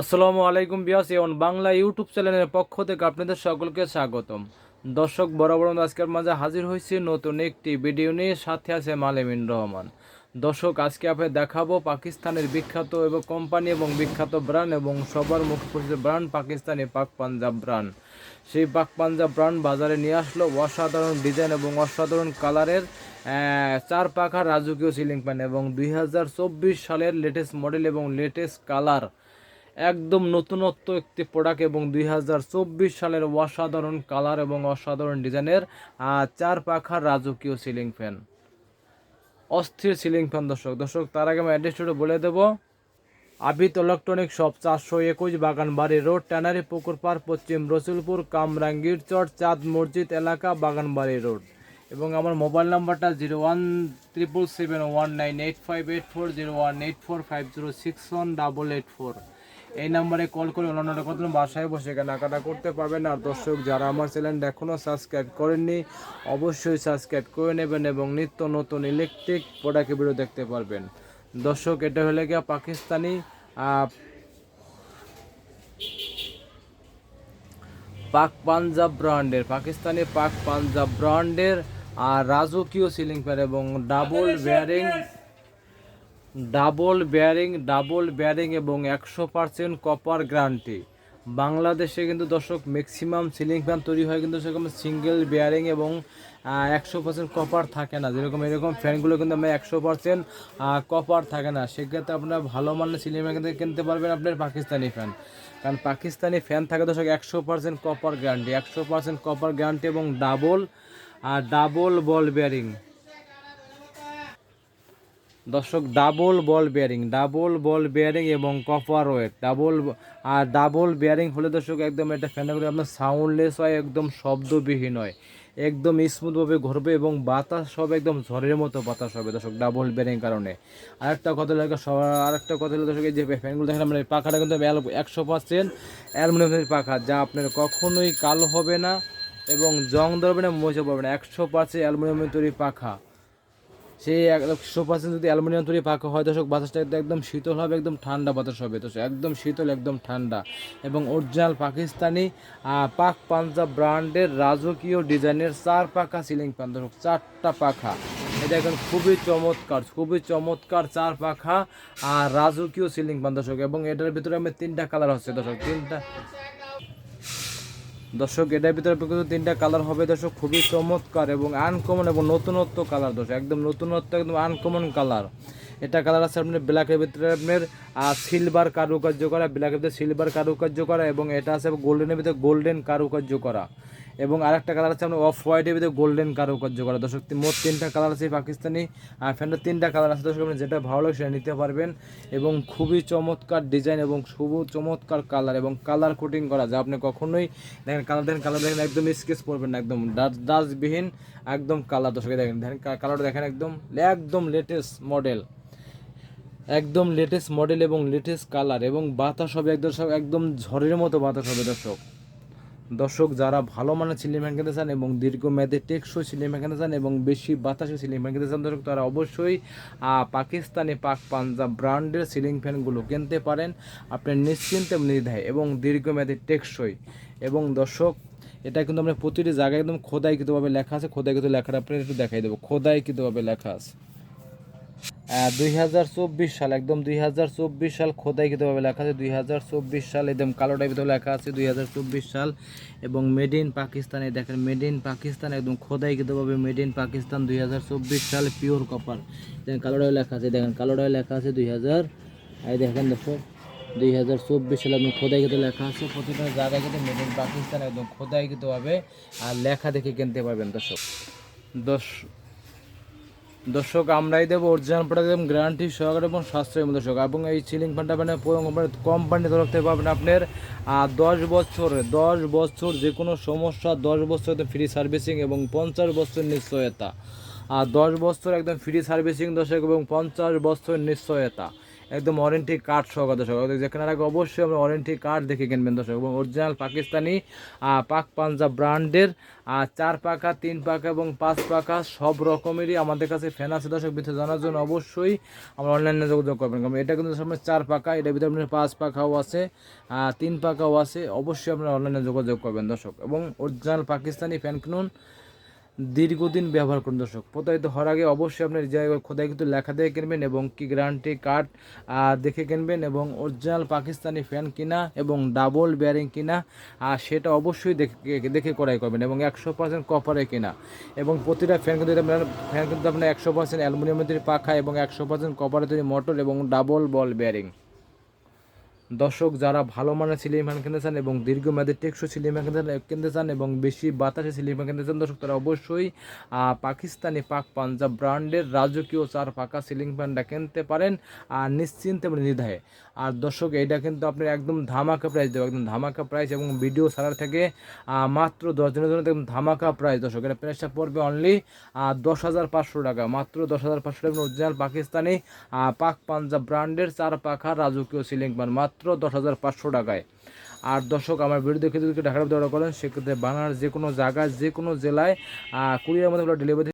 আসসালামু আলাইকুম বিয়াস এবং বাংলা ইউটিউব চ্যানেলের পক্ষ থেকে আপনাদের সকলকে স্বাগতম। দর্শক বরাবর আজকের মাঝে হাজির হয়েছি নতুন একটি ভিডিও নিয়ে, সাথে আছে মালেমিন রহমান। দর্শক, আজকে আপনাকে দেখাবো পাকিস্তানের বিখ্যাত এবং কোম্পানি এবং বিখ্যাত ব্র্যান্ড এবং সবার মুখ পরিচিত ব্র্যান্ড, পাকিস্তানি পাক পাঞ্জাব ব্র্যান্ড। সেই পাক পাঞ্জাব ব্র্যান্ড বাজারে নিয়ে আসলো অসাধারণ ডিজাইন এবং অসাধারণ কালারের চার পাখা রাজকীয় সিলিং ফ্যান এবং দুই হাজার চব্বিশ সালের লেটেস্ট মডেল এবং লেটেস্ট কালার একদম নতুনত্ব একটি প্রোডাক্ট এবং দুই হাজার চব্বিশ সালের অসাধারণ কালার এবং অসাধারণ ডিজাইনের চার পাখার রাজকীয় সিলিং ফ্যান অস্থির সিলিং ফ্যান দর্শক। দর্শক, তার আগে আমি অ্যাড্রেসটা বলে দেবো। আবিত ইলেকট্রনিক শপ চারশো একুশ বাগানবাড়ি রোড ট্যানারি পুকুর পার, পশ্চিম রসুলপুর, কামরাঙ্গীর চর, চাঁদ মসজিদ এলাকা বাগানবাড়ি রোড এবং আমার মোবাইল নাম্বারটা zero one triple seven one nine eight five eight four zero one eight four five zero six one double eight four এই নাম্বারে কল করে অন্যান্য কথা বাসায় বসে কেনাকাটা করতে পারবেন। আর দর্শক যারা আমার চ্যানেলটা এখনও সাবস্ক্রাইব করেননি অবশ্যই সাবস্ক্রাইব করে নেবেন এবং নিত্য নতুন ইলেকট্রিক প্রোডাক্টের ভিডিও দেখতে পারবেন। দর্শক এটা হলে গিয়া পাকিস্তানি পাক পাঞ্জাব ব্র্যান্ডের পাকিস্তানি পাক পাঞ্জাব ব্র্যান্ডের আর রাজকীয় সিলিং ফ্যান এবং double bearing double bearing double bearing এবং একশো পার্সেন্ট কপার গ্যারান্টি। বাংলাদেশে কিন্তু দর্শক ম্যাক্সিমাম সিলিং ফ্যান তৈরি হয় কিন্তু সেরকম সিঙ্গেল বেয়ারিং এবং একশো পার্সেন্ট কপার থাকে না। যেরকম এরকম ফ্যানগুলো কিন্তু আমরা একশো পার্সেন্ট কপার থাকে না। সেক্ষেত্রে আপনার ভালো মানের সিলিং ফ্যান কিন্তু কিনতে পারবেন আপনার পাকিস্তানি ফ্যান কারণ পাকিস্তানি ফ্যান থাকে দর্শক একশো পার্সেন্ট কপার গ্যারান্টি একশো পার্সেন্ট কপার গ্যারান্টি এবং ডাবল আর ডাবল বল বেয়ারিং দর্শক double ball bearing double ball bearing এবং কপার ওয়েট ডাবল আর ডাবল বেয়ারিং হলে দর্শক, একদম এটা ফ্যানের করে আপনার সাউন্ডলেস হয়, একদম শব্দবিহীন হয়। একদম স্মুথভাবে ঘুরবে এবং বাতাস সব একদম ঝড়ের মতো বাতাস হবে দর্শক ডাবল বেয়ারিং কারণে। আরেকটা কথা লাগে আরেকটা কথা হলো দর্শক, এই যে ফ্যানগুলো দেখেন আমরা পাখাটা কিন্তু একশো পার্সেন্ট অ্যালুমিনিয়ামের পাখা, যা আপনার কখনোই কালো হবে না এবং জং ধরবে না মজা পড়বে না, একশো পার্সেন্ট অ্যালুমিনিয়ামের তৈরি পাখা। সেই একশো পার্সেন্ট যদি অ্যালুমিনিয়াম তৈরি পাকা হয়, দর্শক, বাতাসটা একদম- শীতল হবে, একদম ঠান্ডা বাতাস হবে। দর্শক, একদম শীতল, একদম ঠান্ডা। এবং অরিজিনাল পাকিস্তানি পাক পাঞ্জাব ব্র্যান্ডের রাজকীয় ডিজাইনের চার পাখা সিলিং ফ্যান। দর্শক, চারটা পাখা। এটা এখন খুবই চমৎকার খুবই চমৎকার চার পাখা আর রাজকীয় সিলিং ফ্যান। দর্শক, এবং এটার ভিতরে আমি তিনটা কালার হচ্ছে দর্শক, তিনটা দর্শক এটার ভিতরে কিন্তু তিনটা কালার হবে দর্শক, খুবই চমৎকার এবং আনকমন এবং নতুনত্ব কালার দর্শক, একদম নতুনত্ব, একদম আনকমন কালার এটা কালার আছে আপনার ব্ল্যাকের ভিতরে আপনার সিলভার কারুকার্য করা ব্ল্যাকের ভিতরে সিলভার কারুকার্য করা এবং এটা আছে গোল্ডেনের ভিতরে গোল্ডেন কারুকার্য করা। এবং আরেকটা কালার আছে আপনার অফ হোয়াইটের ভিতরে গোল্ডেন কারুকার্য করা। দর্শক মোট তিনটা কালার আছে পাকিস্তানি, আর ফ্যানটা তিনটা কালার আছে। দর্শক আপনি যেটা ভালো লাগে সেটা নিতে পারবেন। এবং খুবই চমৎকার ডিজাইন এবং শুভ চমৎকার কালার এবং কালার কোটিং করা, যা আপনি কখনোই দেখেন কালার দেখেন কালার দেখেন, একদম স্কেচ পড়বেন না, একদম ডাস্টবিহীন একদম কালার দর্শক দেখেন দেখেন কালার দেখেন একদম একদম লেটেস্ট মডেল একদম লেটেস্ট মডেল এবং লেটেস্ট কালার এবং বাতাস হবে, একদম সব, একদম ঝড়ের মতো বাতাস হবে, দর্শক। দর্শক, যারা ভালো মানের সিলিং ফ্যান কিনতে চান এবং দীর্ঘমেয়াদে টেকসই সিলিং ফ্যান কিনতে চান এবং বেশি বাতাসে সিলিং ফ্যান কিনতে চান, দর্শক, তারা অবশ্যই পাকিস্তানি পাক পাঞ্জাব ব্র্যান্ডের সিলিং ফ্যানগুলো কিনতে পারেন। আপনি নিশ্চিন্তে নির্ধায় এবং দীর্ঘমেয়াদে টেকসই। এবং দর্শক, এটা কিন্তু আমরা প্রতিটি জায়গায় একদম খোদাইকৃতভাবে লেখা আছে। খোদাইকৃত লেখাটা আপনার একটু দেখাই দেবো। খোদাইকৃতভাবে লেখা আছে। দুই হাজার চব্বিশ সাল, একদম দুই হাজার চব্বিশ সাল খোদাইকৃতভাবে লেখা আছে, দুই হাজার চব্বিশ সাল একদম কালো টাইপের লেখা আছে, দুই হাজার চব্বিশ সাল। এবং মেড ইন পাকিস্তান দেখেন মেড ইন পাকিস্তান একদম খোদাই খোদাইকৃতভাবে মেড ইন পাকিস্তান দুই হাজার চব্বিশ সাল পিওর কপার দেখেন কালোটায় লেখা আছে, দেখেন, কালো কালোটায় লেখা আছে, দুই হাজার, এই দেখেন দর্শক দুই হাজার চব্বিশ সালে একদম খোদাইকৃত লেখা আছে, প্রতিটা জায়গায় কিন্তু মেড ইন পাকিস্তান একদম খোদাই খোদাইকৃতভাবে আর লেখা দেখে কিনতে পারবেন, দর্শক। দশ দর্শক, আমরাই দেবো অরিজিনাল প্রোডাক্ট এবং গ্যারান্টি সহকারে এবং সাশ্রয়ী দর্শক এবং এই সিলিং ফ্যানটা মানে কোম্পানি তরফ থেকে পাবেন আপনার দশ বছর দশ বছর যে কোনো সমস্যা, দশ বছর ফ্রি সার্ভিসিং এবং পঞ্চাশ বছর নিশ্চয়তা। আর দশ বছর একদম ফ্রি সার্ভিসিং দর্শক এবং পঞ্চাশ বছর নিশ্চয়তা। একদম ওয়ারেন্টি কার্ড সহকারে দর্শক। যেখানে আগে অবশ্যই আমরা ওয়ারেন্টি কার্ড দেখে কিনবেন দর্শক। এবং অরিজিনাল পাকিস্তানি পাক পাঞ্জাব ব্র্যান্ডের চার পাকা, তিন পাকা এবং পাঁচ পাকা সব রকমেরই আমাদের কাছে ফ্যান আছে দর্শক। ভিতরে জানার জন্য অবশ্যই আমরা অনলাইনে যোগাযোগ করবেন। কারণ এটা কিন্তু সামনে চার পাকা, এটার ভিতরে আপনার পাঁচ পাকাও আছে তিন পাকাও আছে। অবশ্যই আপনারা অনলাইনে যোগাযোগ করবেন দর্শক। এবং অরিজিনাল পাকিস্তানি ফ্যান কিনুন। দীর্ঘদিন ব্যবহার করুন দর্শক। প্রতারিত হওয়ার আগে অবশ্যই আপনার জায়গায় খোদাই কিন্তু লেখা দিয়ে কিনবেন এবং কি গ্যারান্টি কার্ড দেখে কিনবেন এবং অরিজিনাল পাকিস্তানি ফ্যান কিনা এবং ডাবল বেয়ারিং কিনা আর সেটা অবশ্যই দেখে দেখে করাই করবেন এবং একশো পার্সেন্ট কপারে কিনা। এবং প্রতিটা ফ্যান কিন্তু আপনার ফ্যান কিন্তু আপনার একশো পার্সেন্ট অ্যালুমিনিয়ামের পাখা এবং একশো পার্সেন্ট কপারে তৈরি মোটর এবং ডাবল বল বেয়ারিং দর্শক যারা ভালো মানের সিলিং ফ্যান কিনতে চান এবং দীর্ঘমেয়াদী টেকসই সিলিং ফ্যান কিনতে চান এবং বেশি বাতাসে সিলিং ফ্যান কিনতে চান, দর্শক তারা অবশ্যই পাকিস্তানি পাক পাঞ্জাব ব্র্যান্ডের রাজকীয় চার পাকা সিলিং ফ্যানটা কিনতে পারেন আর নিশ্চিন্তে নির্ধায় আর দর্শক, এইটা কিন্তু আপনার একদম ধামাকা প্রাইস দেবো, একদম ধামাকা প্রাইস এবং ভিডিও ছাড়ার থেকে মাত্র দশ দিনের জন্য একদম ধামাকা প্রাইস দর্শক। এটা প্রাইসটা পড়বে অনলি দশ হাজার পাঁচশো টাকা, মাত্র দশ হাজার পাঁচশো টাকা অরিজিনাল পাকিস্তানি পাক পাঞ্জাব ব্র্যান্ডের চার পাখা রাজকীয় সিলিং ফ্যান, মাত্র দশ হাজার পাঁচশো টাকায়। আর দর্শক, আমার ভিডিও দেখে যদি ঢাকার অর্ডার করেন সেক্ষেত্রে বাংলার যে কোনো জায়গায়, যে কোনো জেলায় কুড়িয়ার মধ্যে ডেলিভারি